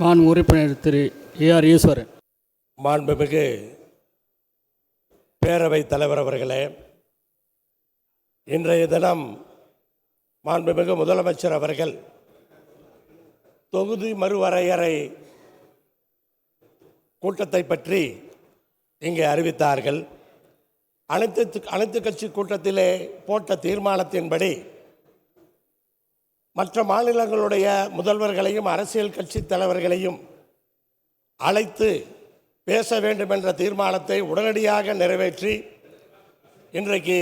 மான் உறுப்பினர் திரு ஏஆர் ஈஸ்வரன். மாண்புமிகு பேரவைத் தலைவர் அவர்களே இன்றைய தினம் மாண்புமிகு முதலமைச்சர் அவர்கள் தொகுதி மறுவரையறை கூட்டத்தை பற்றி இங்கே அறிவித்தார்கள். அனைத்து அனைத்து கட்சி கூட்டத்திலே போட்ட தீர்மானத்தின்படி மற்ற மாநிலங்களுடைய முதல்வர்களையும் அரசியல் கட்சி தலைவர்களையும் அழைத்து பேச வேண்டும் என்ற தீர்மானத்தை உடனடியாக நிறைவேற்றி இன்றைக்கு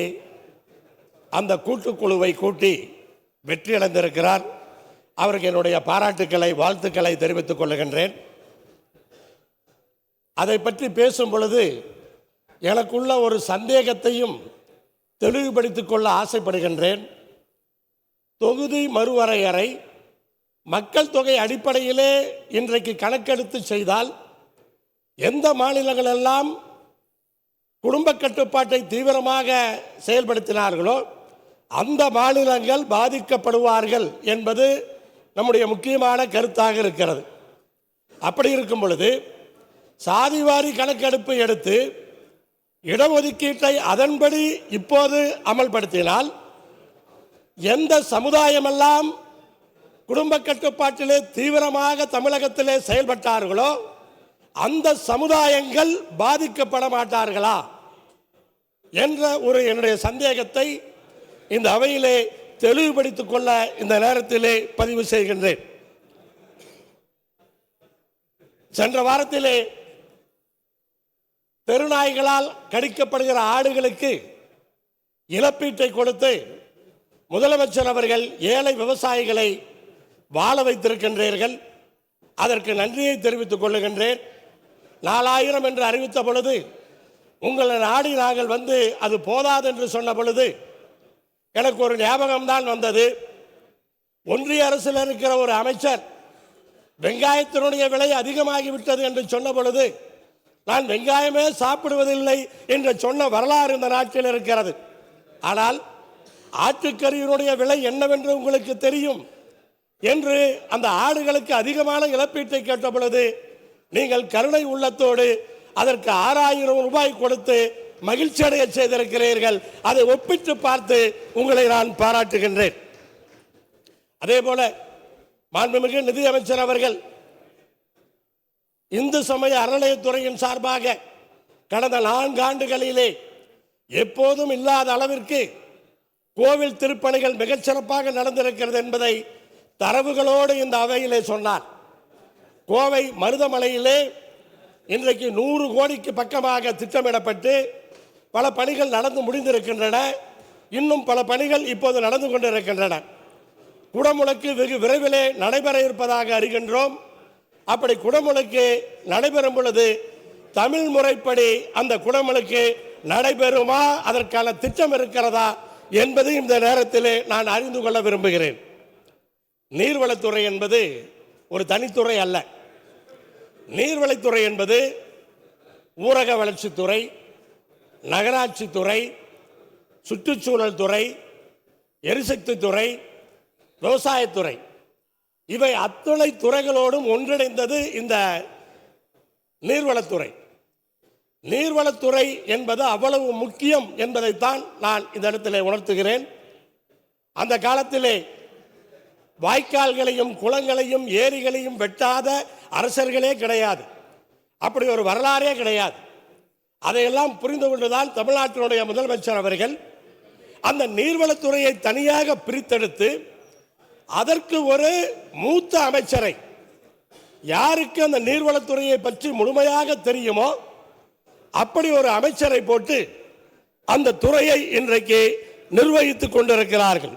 அந்த கூட்டுக்குழுவை கூட்டி வெற்றியடைந்திருக்கிறார் அவருக்கு என்னுடைய பாராட்டுக்களை வாழ்த்துக்களை தெரிவித்துக் கொள்ளுகின்றேன் அதை பற்றி பேசும் பொழுது எனக்குள்ள ஒரு சந்தேகத்தையும் தெளிவுபடுத்திக் கொள்ள ஆசைப்படுகின்றேன். தொகுதி மறுவரையறை மக்கள் தொகை அடிப்படையிலே இன்றைக்கு கணக்கெடுத்து செய்தால் எந்த மாநிலங்களெல்லாம் குடும்ப கட்டுப்பாட்டை தீவிரமாக செயல்படுத்தினார்களோ அந்த மாநிலங்கள் பாதிக்கப்படுவார்கள் என்பது நம்முடைய முக்கியமான கருத்தாக இருக்கிறது. அப்படி இருக்கும் பொழுது சாதிவாரி கணக்கெடுப்பு எடுத்து இடஒதுக்கீட்டை அதன்படி இப்போது அமல்படுத்தினால் எந்த சமுதாயமெல்லாம் குடும்ப கட்டுப்பாட்டிலே தீவிரமாக தமிழகத்திலே செயல்பட்டார்களோ அந்த சமுதாயங்கள் பாதிக்கப்பட மாட்டார்களா என்ற ஒரு என்னுடைய சந்தேகத்தை இந்த அவையிலே தெளிவுபடுத்திக் கொள்ள இந்த நேரத்திலே பதிவு செய்கின்றேன். சென்ற வாரத்திலே தெருநாய்களால் கடிக்கப்படுகிற ஆடுகளுக்கு இழப்பீட்டை கொடுத்து முதலமைச்சர் அவர்கள் ஏழை விவசாயிகளை வாழ வைத்திருக்கின்றீர்கள். அதற்கு நன்றியை தெரிவித்துக் கொள்ளுகின்றேன். நாலாயிரம் என்று அறிவித்த பொழுது உங்களை நாடி நாங்கள் வந்து அது போதாது என்று சொன்ன பொழுது எனக்கு ஒரு ஞாபகம்தான் வந்தது. ஒன்றிய அரசில் இருக்கிற ஒரு அமைச்சர் வெங்காயத்தினுடைய விலை அதிகமாகிவிட்டது என்று சொன்ன பொழுது நான் வெங்காயமே சாப்பிடுவதில்லை என்று சொன்ன வரலாறு இந்த நாட்டில் இருக்கிறது. ஆனால் ஆட்டுக்கறியினுடைய விலை என்னவென்று உங்களுக்கு தெரியும் என்று அந்த ஆடுகளுக்கு அதிகமான இழப்பீட்டை கேட்ட பொழுது நீங்கள் கருணை உள்ளத்தோடு அதற்கு ஆறாயிரம் ரூபாய் கொடுத்து மகிழ்ச்சி அடைய செய்திருக்கிறீர்கள். அதை ஒப்பிட்டு பார்த்து உங்களை நான் பாராட்டுகின்றேன். அதே போல மாண்புமிகு நிதியமைச்சர் அவர்கள் இந்து சமய அறநிலையத்துறையின் சார்பாக கடந்த நான்கு ஆண்டுகளிலே எப்போதும் இல்லாத அளவிற்கு கோவில் திருப்பணிகள் மிகச்சிறப்பாக நடந்திருக்கிறது என்பதை தரவுகளோடு இந்த அவையிலே சொன்னார். கோவை மருதமலையிலே இன்றைக்கு நூறு கோடிக்கு பக்கமாக திட்டமிடப்பட்டு பல பணிகள் நடந்து முடிந்திருக்கின்றன. இன்னும் பல பணிகள் இப்போது நடந்து கொண்டிருக்கின்றன. குடமுழுக்கு வெகு விரைவிலே நடைபெற இருப்பதாக அறிகின்றோம். அப்படி குடமுழுக்கு நடைபெறும் பொழுது தமிழ் முறைப்படி அந்த குடமுழுக்கு நடைபெறுமா? அதற்கான திட்டம் இருக்கிறதா? என்பது இந்த நேரத்திலே நான் அறிந்து கொள்ள விரும்புகிறேன். நீர்வளத்துறை என்பது ஒரு தனித்துறை அல்ல. நீர்வளத்துறை என்பது ஊரக வளர்ச்சித்துறை நகராட்சித்துறை சுற்றுச்சூழல் துறை எரிசக்தி துறை விவசாயத்துறை இவை அத்துணை துறைகளோடும் ஒன்றிணைந்தது இந்த நீர்வளத்துறை. நீர்வளத்துறை என்பது அவ்வளவு முக்கியம் என்பதைத்தான் நான் இந்த இடத்திலே உணர்த்துகிறேன். அந்த காலத்திலே வாய்க்கால்களையும் குளங்களையும் ஏரிகளையும் வெட்டாத அரசர்களே கிடையாது. அப்படி ஒரு வரலாறே கிடையாது. அதையெல்லாம் புரிந்து கொண்டுதான் தமிழ்நாட்டினுடைய முதலமைச்சர் அவர்கள் அந்த நீர்வளத்துறையை தனியாக பிரித்தெடுத்து அதற்கு ஒரு மூத்த அமைச்சரை யாருக்கு அந்த நீர்வளத்துறையை பற்றி முழுமையாக தெரியுமோ அப்படி ஒரு அமைச்சரை போட்டு அந்த துறையை இன்றைக்கு நிர்வகித்துக் கொண்டிருக்கிறார்கள்.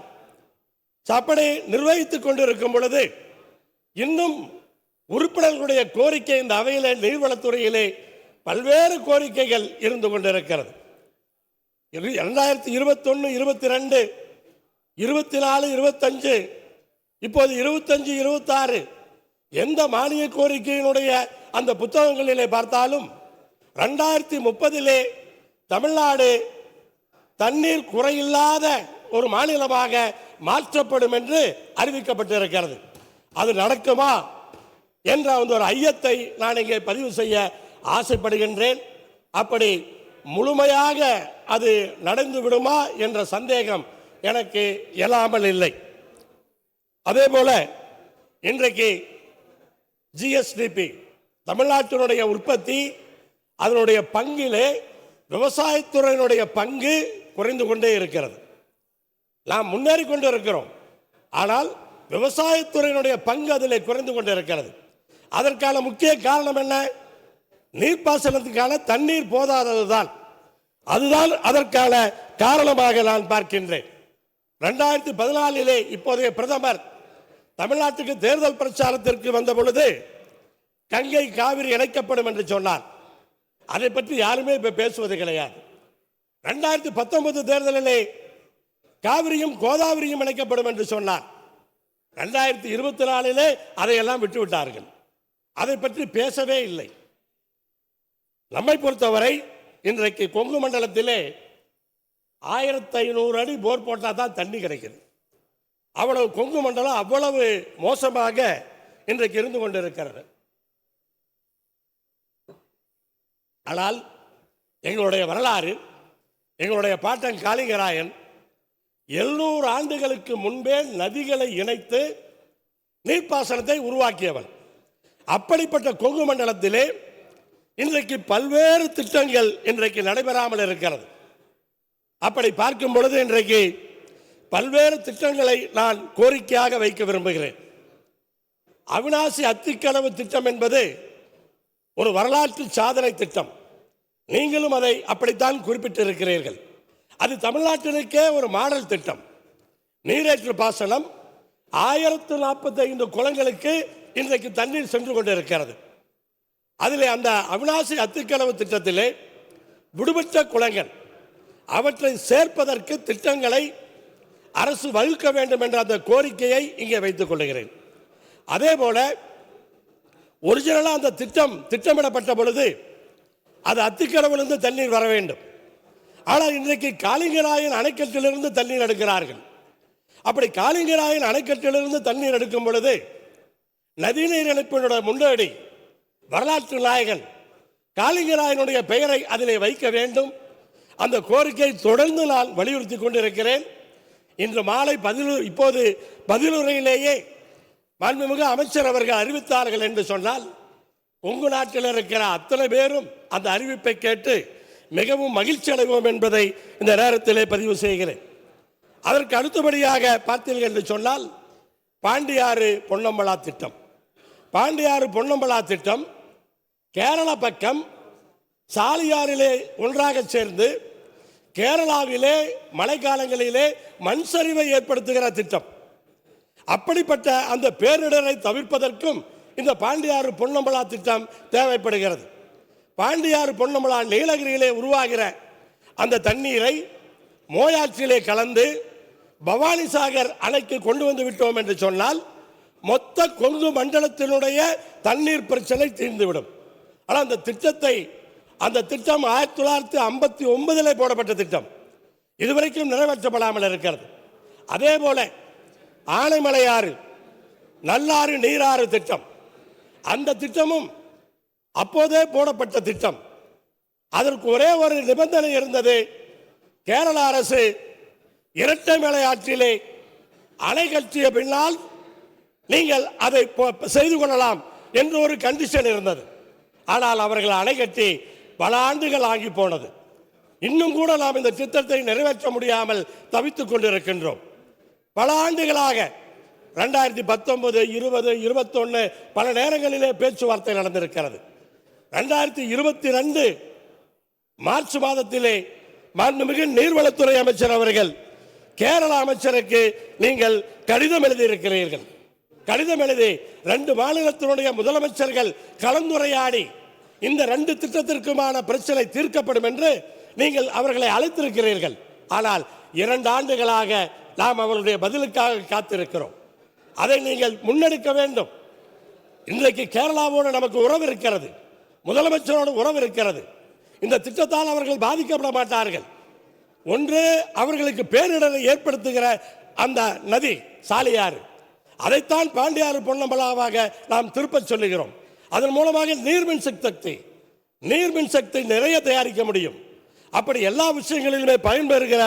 சப்படை நிர்வகித்துக் கொண்டிருக்கும் பொழுது இன்னும் உறுப்பினர்களுடைய கோரிக்கை இந்த அவையிலே நீர்வளத்துறையிலே பல்வேறு கோரிக்கைகள் இருந்து கொண்டிருக்கிறது. இரண்டாயிரத்தி இருபத்தொன்னு இருபத்தி ரெண்டு இருபத்தி நாலு இருபத்தஞ்சு இப்போது இருபத்தஞ்சு இருபத்தாறு எந்த மானிய கோரிக்கையினுடைய அந்த புத்தகங்களிலே பார்த்தாலும் ரெண்டாயிரத்தி முப்பதிலே தமிழ்நாடு தண்ணீர் குறையில்லாத ஒரு மாநிலமாக மாற்றப்படும் என்று அறிவிக்கப்பட்டிருக்கிறது. அது நடக்குமா என்ற அந்த ஒரு ஐயத்தை நான் இங்கே பதிவு செய்ய ஆசைப்படுகின்றேன். அப்படி முழுமையாக அது நடந்து விடுமா என்ற சந்தேகம் எனக்கு இயலாமல் இல்லை. அதே போல இன்றைக்கு ஜிஎஸ்டிபி தமிழ்நாட்டினுடைய உற்பத்தி அதனுடைய பங்கிலே விவசாயத்துறையினுடைய பங்கு குறைந்து கொண்டே இருக்கிறது. நாம் முன்னேறி கொண்டு இருக்கிறோம். ஆனால் விவசாயத்துறையினுடைய பங்கு அதில் குறைந்து கொண்டு இருக்கிறது. அதற்கான முக்கிய காரணம் என்ன? நீர்ப்பாசனத்துக்கான தண்ணீர் போதாததுதான். அதுதான் அதற்கான காரணமாக நான் பார்க்கின்றேன். ரெண்டாயிரத்தி பதினாலிலே இப்போதைய பிரதமர் தமிழ்நாட்டுக்கு தேர்தல் பிரச்சாரத்திற்கு வந்த பொழுது கங்கை காவிரி இணைக்கப்படும் என்று சொன்னார். அதை பற்றி யாருமே இப்ப பேசுவது கிடையாது. ரெண்டாயிரத்தி பத்தொன்பது தேர்தலிலே காவிரியும் கோதாவரியும் இணைக்கப்படும் என்று சொன்னார். ரெண்டாயிரத்தி இருபத்தி நாலிலே அதையெல்லாம் விட்டு விட்டார்கள் அதை பற்றி பேசவே இல்லை. நம்மை பொறுத்தவரை இன்றைக்கு கொங்கு மண்டலத்திலே ஆயிரத்தி ஐநூறு அடி போர் போட்டால் தான் தண்ணி கிடைக்குது. அவ்வளவு கொங்கு மண்டலம் அவ்வளவு மோசமாக இன்றைக்கு இருந்து கொண்டிருக்கிறது. ஆனால் எங்களுடைய வரலாறு எங்களுடைய பாட்டன் காளிங்கராயன் எழுநூறு ஆண்டுகளுக்கு முன்பே நதிகளை இணைத்து நீர்ப்பாசனத்தை உருவாக்கியவன். அப்படிப்பட்ட கொங்கு மண்டலத்திலே இன்றைக்கு பல்வேறு திட்டங்கள் இன்றைக்கு நடைபெறாமல் இருக்கிறது. அப்படி பார்க்கும் பொழுது இன்றைக்கு பல்வேறு திட்டங்களை நான் கோரிக்கையாக வைக்க விரும்புகிறேன். அவினாசி அத்திக்கனவு திட்டம் என்பது ஒரு வரலாற்று சாதனை திட்டம். நீங்களும் அதை அப்படித்தான் குறிப்பிட்டிருக்கிறீர்கள். அது தமிழ்நாட்டிற்கே ஒரு மாடல் திட்டம். நீரேற்று பாசனம் ஆயிரத்து நாற்பத்தி ஐந்து குளங்களுக்கு இன்றைக்கு தண்ணீர் சென்று கொண்டிருக்கிறது. அதில் அந்த அவிநாசி அத்திக்கனவு திட்டத்திலே விடுபட்ட குளங்கள் அவற்றை சேர்ப்பதற்கு திட்டங்களை அரசு வகுக்க வேண்டும் என்ற அந்த கோரிக்கையை இங்கே வைத்துக் கொள்கிறேன். அதே போல ஒரிஜினலாக அந்த திட்டம் திட்டமிடப்பட்ட பொழுது அது அத்திக்கடவிலிருந்து தண்ணீர் வர வேண்டும். ஆனால் இன்றைக்கு காளிங்கராயன் அணைக்கட்டிலிருந்து தண்ணீர் எடுக்கிறார்கள். அப்படி காளிங்கராயன் அணைக்கட்டிலிருந்து தண்ணீர் எடுக்கும் பொழுது நதிநீர் இணைப்பினுடைய முன்னோடி வரலாற்று நாயகன் காளிங்கராயனுடைய பெயரை அதிலே வைக்க வேண்டும். அந்த கோரிக்கை தொடர்ந்து நான் வலியுறுத்தி கொண்டிருக்கிறேன். இன்று மாலை பதிலு இப்போது பதிலுரையிலேயே மாண்புமிகு அமைச்சர் அவர்கள் அறிவித்தார்கள் என்று சொன்னால் கொங்கு நாட்டில் இருக்கிற அத்தனை பேரும் அந்த அறிவிப்பை கேட்டு மிகவும் மகிழ்ச்சி அடைவோம் என்பதை இந்த நேரத்திலே பதிவு செய்கிறேன். அதற்கு அடுத்தபடியாக பார்த்தீர்கள் என்று சொன்னால் பாண்டியாறு பொன்னம்பலா திட்டம். பாண்டியாறு பொன்னம்பலா திட்டம் கேரள பக்கம் சாலியாரிலே ஒன்றாக சேர்ந்து கேரளாவிலே மழைக்காலங்களிலே மண் சரிவை ஏற்படுத்துகிற திட்டம். அப்படிப்பட்ட அந்த பேரிடரை தவிர்ப்பதற்கும் இந்த பாண்டியாறு பொன்னம்பலா திட்டம் தேவைப்படுகிறது. பாண்டியாறு பொன்னம்பலா நீலகிரியிலே உருவாகிற அந்த தண்ணீரை மோயாற்றிலே கலந்து பவானிசாகர் அணைக்கு கொண்டு வந்து விட்டோம் என்று சொன்னால் மொத்த கொங்கு மண்டலத்தினுடைய தண்ணீர் பிரச்சனை தீர்ந்துவிடும். ஆனால் அந்த திட்டத்தை அந்த திட்டம் ஆயிரத்தி தொள்ளாயிரத்தி ஐம்பத்தி ஒன்பதில் போடப்பட்ட திட்டம். இதுவரைக்கும் நிறைவேற்றப்படாமல் இருக்கிறது. அதே போல ஆனைமலையாறு நல்லாறு நீராறு திட்டம். அந்த திட்டமும் அப்போதே போடப்பட்ட திட்டம். அதற்கு ஒரே ஒரு நிபந்தனை இருந்தது. கேரள அரசு இரட்டை மலை ஆற்றிலே அணை கட்டிய பின்னால் நீங்கள் அதை செய்து கொள்ளலாம் என்று ஒரு கண்டிஷன் இருந்தது. ஆனால் அவர்கள் அணை கட்டி பல ஆண்டுகள் ஆகி போனது. இன்னும் கூட நாம் இந்த திட்டத்தை நிறைவேற்ற முடியாமல் தவித்துக் கொண்டிருக்கின்றோம். பல ஆண்டுகளாக ரெண்டாயிரத்தி பத்தொன்பது இருபது இருபத்தொன்னு பல நேரங்களிலே பேச்சுவார்த்தை நடந்திருக்கிறது. ரெண்டாயிரத்தி இருபத்தி ரெண்டு மார்ச் மாதத்திலே மாண்புமிகு நீர்வளத்துறை அமைச்சர் அவர்கள் கேரள அமைச்சருக்கு நீங்கள் கடிதம் எழுதியிருக்கிறீர்கள். கடிதம் எழுதி ரெண்டு மாநிலத்தினுடைய முதலமைச்சர்கள் கலந்துரையாடி இந்த ரெண்டு திட்டத்திற்குமான பிரச்சனை தீர்க்கப்படும் என்று நீங்கள் அவர்களை அழைத்திருக்கிறீர்கள். ஆனால் இரண்டு ஆண்டுகளாக நாம் அவருடைய பதிலுக்காக காத்திருக்கிறோம். அதை நீங்கள் முன்னெடுக்க வேண்டும். இன்றைக்கு கேரளாவோடு நமக்கு உறவு இருக்கிறது. முதலமைச்சரோடு உறவு இருக்கிறது. இந்த திட்டத்தால் அவர்கள் பாதிக்கப்பட மாட்டார்கள். ஒன்று அவர்களுக்கு பேரிடரை ஏற்படுத்துகிற அந்த நதி சாலியாறு. அதைத்தான் பாண்டியாறு பொன்னம்பலாவாக நாம் திருப்பச் சொல்லுகிறோம். அதன் மூலமாக நீர்மின் சக்தி நீர்மின் சக்தி நிறைய தயாரிக்க முடியும். அப்படி எல்லா விஷயங்களிலுமே பயன்பெறுகிற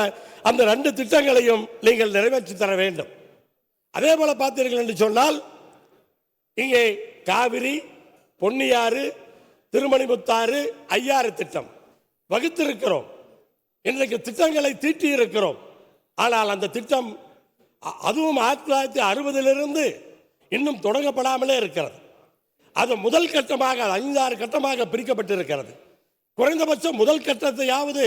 அந்த ரெண்டு திட்டங்களையும் நீங்கள் நிறைவேற்றி தர வேண்டும். அதே போல பார்த்தீர்கள் என்று சொன்னால் இங்கே காவிரி பொன்னியாறு திருமணிமுத்தாறு ஐயாறு திட்டம் வகுத்திருக்கிறோம். இன்றைக்கு திட்டங்களை தீட்டி இருக்கிறோம் ஆனால் அந்த திட்டம் அதுவும் ஆயிரத்தி தொள்ளாயிரத்தி அறுபதிலிருந்து இன்னும் தொடங்கப்படாமலே இருக்கிறது. அது முதல் கட்டமாக ஐந்தாறு கட்டமாக பிரிக்கப்பட்டிருக்கிறது. குறைந்தபட்சம் முதல் கட்டத்தையாவது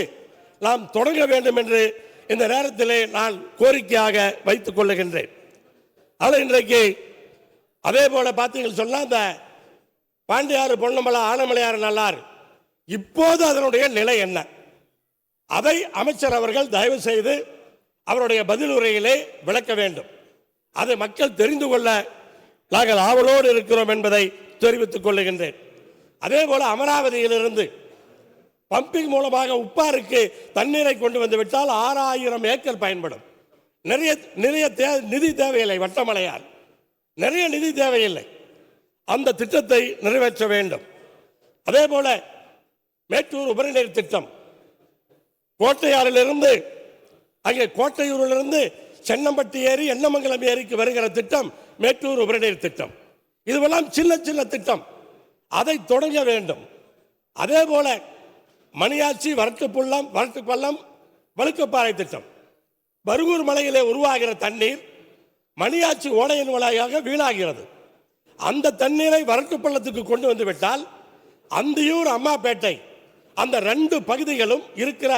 நாம் தொடங்க வேண்டும் என்று இந்த நேரத்திலே நான் கோரிக்கையாக வைத்துக் கொள்ளுகின்றேன். ஆனால் இன்றைக்கு அதே போல பார்த்தீங்கன்னு சொன்னால் இந்த பாண்டியாறு பொன்னமலை ஆனமலையாறு நல்லார். இப்போது அதனுடைய நிலை என்ன? அதை அமைச்சர் அவர்கள் தயவு செய்து அவருடைய பதில் உரையிலே விளக்க வேண்டும். அதை மக்கள் தெரிந்து கொள்ள நாங்கள் ஆவலோடு இருக்கிறோம் என்பதை தெரிவித்துக் கொள்ளுகின்றேன். அதே போல அமராவதியிலிருந்து பம்பிங் மூலமாக உப்பாருக்கு தண்ணீரை கொண்டு வந்து விட்டால் ஆறாயிரம் ஏக்கர் பயன்படும். நிறைய நிறைய தே நிதி தேவையில்லை வட்டமலையார். நிறைய நிதி தேவையில்லை. அந்த திட்டத்தை நிறைவேற்ற வேண்டும். அதே போல மேட்டூர் உபரிநீர் திட்டம். கோட்டையாறிலிருந்து அங்கே கோட்டையூரிலிருந்து சென்னம்பட்டி ஏரி எண்ணமங்கலம் ஏரிக்கு வருகிற திட்டம் மேட்டூர் உபரிநீர் திட்டம். இதுவெல்லாம் சின்ன சின்ன திட்டம். அதை தொடங்க வேண்டும். அதே போல மணியாச்சி வரத்து புள்ளம் வரத்து பள்ளம் வழுக்கப்பாறை திட்டம். பருகூர் மலையிலே உருவாகிற தண்ணீர் மணியாச்சி ஓடையின் வழியாக வீணாகிறது. அந்த தண்ணீரை வரட்டு பள்ளத்துக்கு கொண்டு வந்து விட்டால் அந்தியூர் அம்மாப்பேட்டை அந்த ரெண்டு பகுதிகளும் இருக்கிற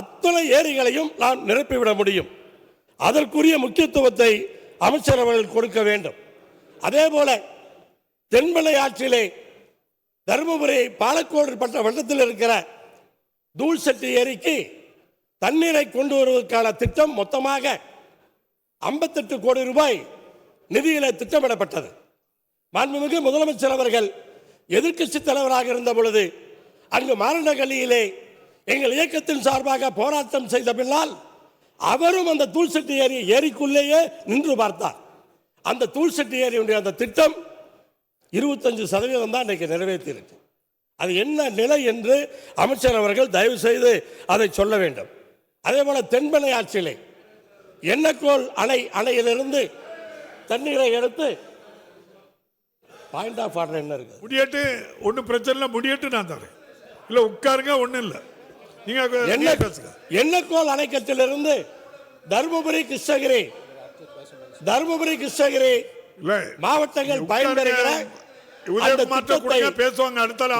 அத்தனை ஏரிகளையும் நாம் நிரப்பிவிட முடியும். அதற்குரிய முக்கியத்துவத்தை அமைச்சர் அவர்கள் கொடுக்க வேண்டும். அதே போல தென்மலை ஆற்றிலே தருமபுரி பாலக்கோடு பட்ட வட்டத்தில் இருக்கிற தூள்செட்டி ஏரிக்கு தண்ணீரை கொண்டு வருவதற்கான திட்டம் மொத்தமாக ஐம்பத்தெட்டு கோடி ரூபாய் நிதியில திட்டமிடப்பட்டது. மாண்புமிகு முதலமைச்சர் அவர்கள் எதிர்கட்சி தலைவராக இருந்த பொழுது அங்கு மாரணகல்லியிலே எங்கள் இயக்கத்தின் சார்பாக போராட்டம் செய்த பின்னால் அவரும் அந்த தூள்செட்டி ஏரி ஏரிக்குள்ளேயே நின்று பார்த்தார். அந்த தூள்செட்டி ஏரியுடைய அந்த திட்டம் இருபத்தஞ்சு சதவீதம் தான் இன்றைக்கு நிறைவேற்றியிருக்கு. அது என்ன நிலை என்று அமைச்சர் அவர்கள் தயவு செய்து அதை சொல்ல வேண்டும். அதே போல தென்பெண்ணை ஆட்சியிலே எண்ணக்கோல் அணை அணையிலிருந்து தண்ணீரை எடுத்து பாயிண்ட் ஆஃப் ஆர்டர் என்ன இருக்குது? முடியட்டு ஒன்றும் பிரச்சனை இல்லை முடியட்டு நான் தரேன். இல்லை உட்காருங்க ஒன்றும் இல்லை. நீங்கள் என்ன பேசுங்க. எண்ணக்கோல் அணைக்கட்டிலிருந்து தருமபுரி கிருஷ்ணகிரி தருமபுரி கிருஷ்ணகிரி இல்லை மாவட்டங்கள் பயன்பெறுகிற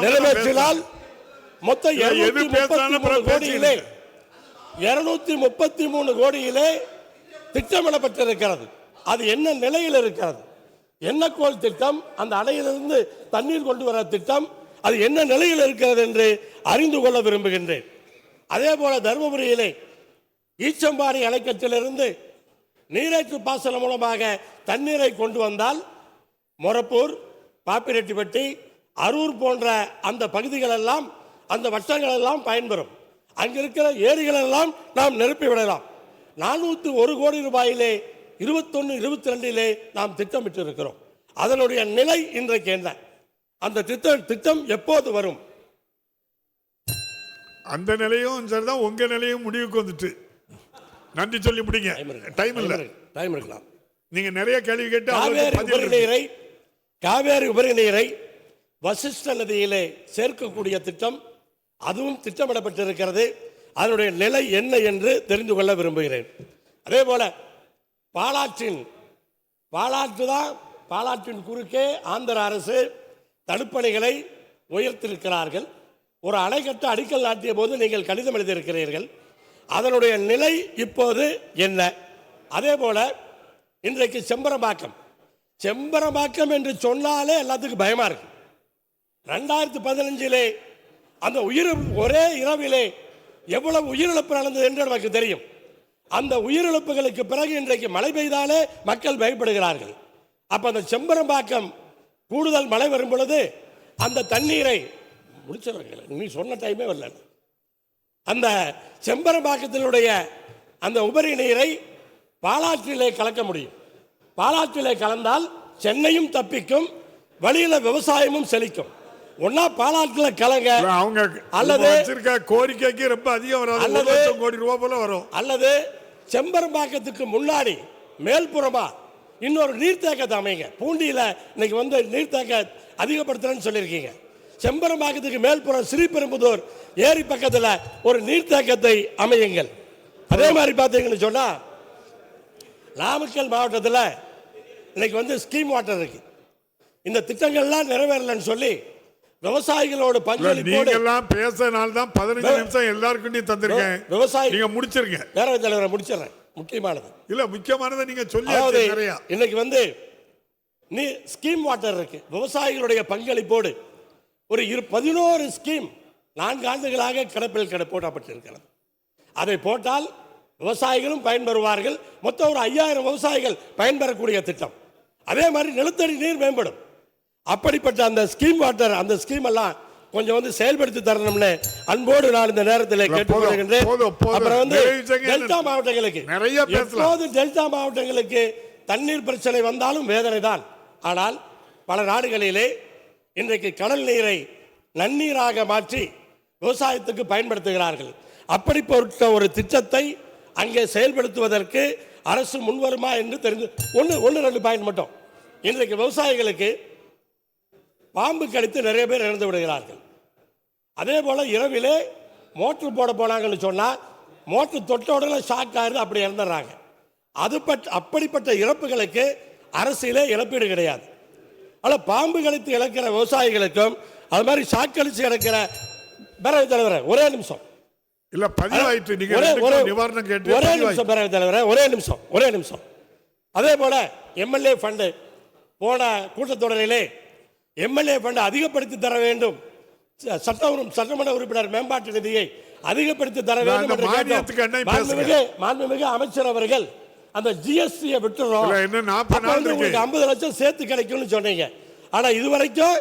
நிறைவேற்றினால் மொத்தம் கோடியிலே. இருநூத்தி முப்பத்தி மூணு கோடியிலே திட்டமிடப்பட்டிருக்கிறது. அது என்ன நிலையில் இருக்கிறது? எண்ணக்கோல் திட்டம்? அந்த அணையிலிருந்து தண்ணீர் கொண்டு வர திட்டம். அது என்ன நிலையில் இருக்கிறது என்று அறிந்து கொள்ள விரும்புகின்றேன். அதே போல தருமபுரியிலே ஈச்சம்பாடி அணைக்கட்டிலிருந்து நீரேற்று பாசனம் மூலமாக தண்ணீரை கொண்டு வந்தால் மொரப்பூர் பாப்பிரெட்டிப்பட்டி அரூர் போன்ற அந்த பகுதிகள் எல்லாம் அந்த வட்டங்கள் எல்லாம் பயன்பெறும். அங்க இருக்கிற ஏரிகள் எல்லாம் நாம் நிரப்பி விடலாம். நானூற்றி ஒரு கோடி ரூபாயிலே இருபத்தொன்று இருபத்தி ரெண்டிலே நாம் திட்டமிட்டு இருக்கிறோம் அதனுடைய நிலை இன்றைக்கு என்ன? அந்த திட்டம் திட்டம் எப்போது வரும்? அந்த நிலையும் சரிதான். உங்க நிலையும் முடிவுக்கு வந்துட்டு. நன்றி சொல்லி முடிங்க. டைம் இல்லை. டைம் இருக்கலாம். நீங்க நிறைய கேள்வி கேட்டு காவேரி உபரிநீரை உபரி நீரை வசிஷ்ட நதியிலே சேர்க்கக்கூடிய திட்டம் அதுவும் திட்டமிடப்பட்டிருக்கிறது. அதனுடைய நிலை என்ன என்று தெரிந்து கொள்ள விரும்புகிறேன். அதே போல பாலாற்றின் பாலாற்று தான் பாலாற்றின் குறுக்கே ஆந்திர அரசு தடுப்பணைகளை உயர்த்திருக்கிறார்கள் ஒரு அணை அடிக்கல் நாட்டிய போது நீங்கள் கடிதம் எழுதியிருக்கிறீர்கள். அதனுடைய நிலை இப்போது என்ன? அதே போல இன்றைக்கு செம்பரம்பாக்கம் செம்பரம்பாக்கம் என்று சொன்னாலே எல்லாத்துக்கும் பயமாக இருக்கு. ரெண்டாயிரத்தி பதினஞ்சிலே அந்த உயிர் ஒரே இரவிலே எவ்வளவு உயிரிழப்பு நடந்தது என்று நமக்கு தெரியும். அந்த உயிரிழப்புகளுக்கு பிறகு இன்றைக்கு மழை பெய்தாலே மக்கள் பயப்படுகிறார்கள். அப்போ அந்த செம்பரம்பாக்கம் கூடுதல் மழை வரும் பொழுது அந்த தண்ணீரை முடிச்சிருக்கல நீ சொன்ன டைமே வரல. அந்த செம்பரம்பாக்கத்தினுடைய அந்த உபரி நீரை பாலாற்றிலே கலக்க முடியும். பாலாற்றிலே கலந்தால் சென்னையும் தப்பிக்கும் வழியில விவசாயமும் செழிக்கும். ஒன்னா பாலாற்றில கலங்க அவங்க அல்லது- வச்சிருக்க கோரிக்கைக்கு ரொம்ப அதிகம் ஒரு அல்லது- கோடி ரூபாய் போல வரும். அல்லது செம்பரம்பாக்கத்துக்கு முன்னாடி மேல்புறமா இன்னொரு நீர்த்தேக்கத்தை அமைங்க. பூண்டியில இன்னைக்கு வந்து நீர்த்தேக்க அதிகப்படுத்துறேன்னு சொல்லியிருக்கீங்க. செம்பரம்பாக்கத்துக்கு மேல்புறம் ஸ்ரீபெரும்புதூர் ஏரி பக்கத்துல ஒரு நீர்த்தேக்கத்தை அமையுங்கள். அதே மாதிரி பார்த்தீங்கன்னு சொன்னா நாமக்கல் மாவட்டத்தில் இன்னைக்கு வந்து ஸ்கீம் வாட்டர் இருக்கு. இந்த திட்டங்கள்லாம் நிறைவேறலன்னு சொல்லி விவசாயிகளோட பங்களிப்போடு எல்லாம் பேசனால தான் பதினஞ்சு நிமிஷம் எல்லாருக்கும் தந்திருக்கேன். விவசாயி நீங்க முடிச்சிருங்க. பேரவைத் தலைவரை முடிச்சிடுறேன். முக்கியமானது. இல்ல முக்கியமானதை நீங்க சொல்லி இன்னைக்கு வந்து நீ ஸ்கீம் வாட்டர் இருக்கு. விவசாயிகளுடைய பங்களிப்போடு ஒரு இரு பதினோரு ஸ்கீம் நான்கு ஆண்டுகளாக கிடப்பில் கிட போடப்பட்டிருக்கிறது. அதை போட்டால் விவசாயிகளும் பயன்பெறுவார்கள். மொத்தம் ஒரு ஐயாயிரம் விவசாயிகள் பயன்பெறக்கூடிய திட்டம். அதே மாதிரி நிலத்தடி நீர் மேம்படும். அப்படிப்பட்ட அந்த ஸ்கீம் வாட்டர் அந்த ஸ்கீம் எல்லாம் கொஞ்சம் வந்து செயல்படுத்தி தரணும்னு அன்போடு நான் இந்த நேரத்தில் கேட்டுக்கொள்கின்றேன். அப்புறம் வந்து. டெல்டா மாவட்டங்களுக்கு. நிறைய. எப்போது டெல்டா மாவட்டங்களுக்கு தண்ணீர் பிரச்சனை வந்தாலும் வேதனை தான். ஆனால் பல நாடுகளிலே இன்றைக்கு கடல் நீரை நன்னீராக மாற்றி விவசாயத்துக்கு பயன்படுத்துகிறார்கள். அப்படிப்பட்ட ஒரு திட்டத்தை அங்கே செயல்படுத்துவதற்கு அரசு முன்வருமா என்று தெரிந்து ஒன்று ஒன்று ரெண்டு பாயிண்ட் மட்டும். இன்றைக்கு விவசாயிகளுக்கு பாம்பு கடித்து நிறைய பேர் இறந்து விடுகிறார்கள். அதே போல் இரவிலே மோட்ரு போட போனாங்கன்னு சொன்னால் மோட்ரு தொட்ட உடனே ஷாக் ஆகுது அப்படி இறந்துடுறாங்க. அது பட் அப்படிப்பட்ட இறப்புகளுக்கு அரசியலே இழப்பீடு கிடையாது. ஆனால் பாம்பு கழித்து இழக்கிற விவசாயிகளுக்கும் அது மாதிரி ஷாக் கழித்து இழக்கிற பேரவைத் தலைவரே ஒரே நிமிஷம். இல்ல பதிவாயிட்டு நீங்க நிவாரணம் கேட்டு ஒரே. நிமிஷம் பேரவைத் தலைவரே ஒரே நிமிஷம் ஒரே நிமிஷம். அதே போல எம்எல்ஏ ஃபண்டு போன கூட்டத்தொடரிலே எம்எல்ஏ ஃபண்டு அதிகப்படுத்தி தர வேண்டும். ச- சட்ட உறும்- சட்டமன்ற உறுப்பினர் மேம்பாட்டு நிதியை அதிகப்படுத்தி தர வேண்டும் மாண்புமிகு அமைச்சர் அவர்கள் அந்த ஜிஎஸ்டியை விட்டுறோம். இல்ல, இன்னும் 40 அப்ப நாள் வந்து இருக்கு. உங்களுக்கு ஐம்பது லட்சம் சேர்த்து கிடைக்கும்னு சொன்னீங்க. ஆனா இது வரைக்கும்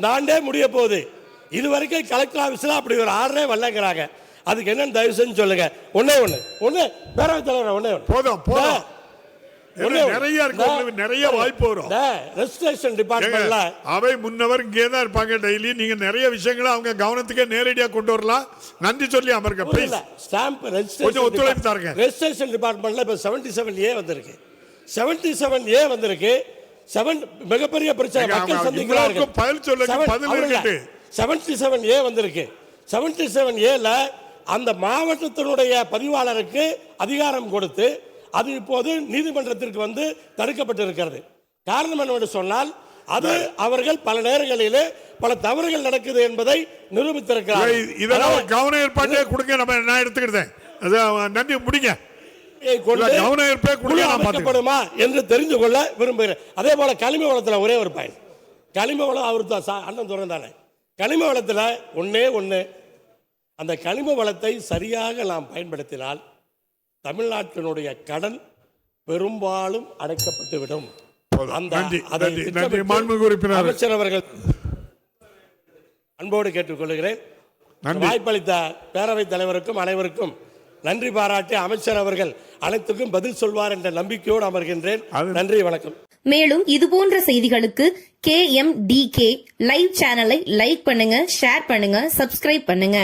நாண்டே முடிய போகுது. இது வரைக்கும் கலெக்டர் ஆபீஸ்ல அப்படி ஒரு ஆர்டரே வரலங்கிறாங்க. அதுக்கு என்னன்னு தயவு செஞ்சு சொல்லுங்க. ஒண்ணே ஒண்ணு. ஒண்ணு பேரவைத் தலைவர்? ஒண்ணே ஒண்ணு. போதும் போதும். நிறைய இருக்கு நிறைய வாய்ப்பு வரும். ரெஜிஸ்ட்ரேஷன் டிபார்ட்மெண்ட்ல. அவை முன்னவர் இங்கே தான் இருப்பாங்க டெய்லி. நீங்க நிறைய விஷயங்களை அவங்க கவனத்துக்கே நேரடியா கொண்டு வரலாம். நன்றி சொல்லி அமர்க்க ப்ளீஸ் ஸ்டாம்ப் கொஞ்சம் ஒத்துழைப்பு தாருங்க. ரெஜிஸ்ட்ரேஷன் டிபார்ட்மெண்ட்ல இப்ப 77 செவன் ஏ வந்திருக்கு. 77 செவன் ஏ வந்திருக்கு. செவன் மிகப்பெரிய பிரச்சனை. மக்கள் சந்திக்கிறார்கள். பதில் சொல்லுங்க, பதில் இருக்குது. செவன்டி செவன் ஏ வந்திருக்கு. செவன்டி செவன் ஏல அந்த மாவட்டத்தினுடைய பதிவாளருக்கு அதிகாரம் கொடுத்து அது இப்போது நீதிமன்றத்திற்கு வந்து தடுக்கப்பட்டிருக்கிறது. காரணம் என்னவென்று சொன்னால் அது அவர்கள் பல நேரங்களிலே பல தவறுகள் நடக்குது என்பதை நிரூபித்திருக்கிறார்கள் இதெல்லாம் கவன ஏற்பாட்டே கொடுங்க நம்ம நான் எடுத்துக்கிட்டேன். அது நன்றி முடிங்க. கவன கொடுங்க, குழு. அமைக்கப்படுமா என்று தெரிந்து கொள்ள விரும்புகிறேன். அதே போல கனிம வளத்துல ஒரே ஒரு பயன் கனிம வளம் அவர் தான் அண்ணன் திறந்தானே. கனிம வளத்துல ஒண்ணே ஒண்ணு. அந்த கனிம வளத்தை சரியாக நாம் பயன்படுத்தினால் தமிழ்நாட்டினுடைய கடன் பெரும்பாலும் அடைக்கப்பட்டுவிடும். அமைச்சர் அவர்கள் அன்போடு கேட்டுக்கொள்கிறேன். நன்றி. வாய்ப்பளித்த பேரவைத் தலைவருக்கும் அனைவருக்கும் நன்றி பாராட்டி அமைச்சர் அவர்கள் அனைத்துக்கும் பதில் சொல்வார் என்ற நம்பிக்கையோடு அமர்கின்றேன். நன்றி வணக்கம். மேலும் இது போன்ற செய்திகளுக்கு K M D K live சேனலை லைக் பண்ணுங்க ஷேர் பண்ணுங்க சப்ஸ்கிரைப் பண்ணுங்க.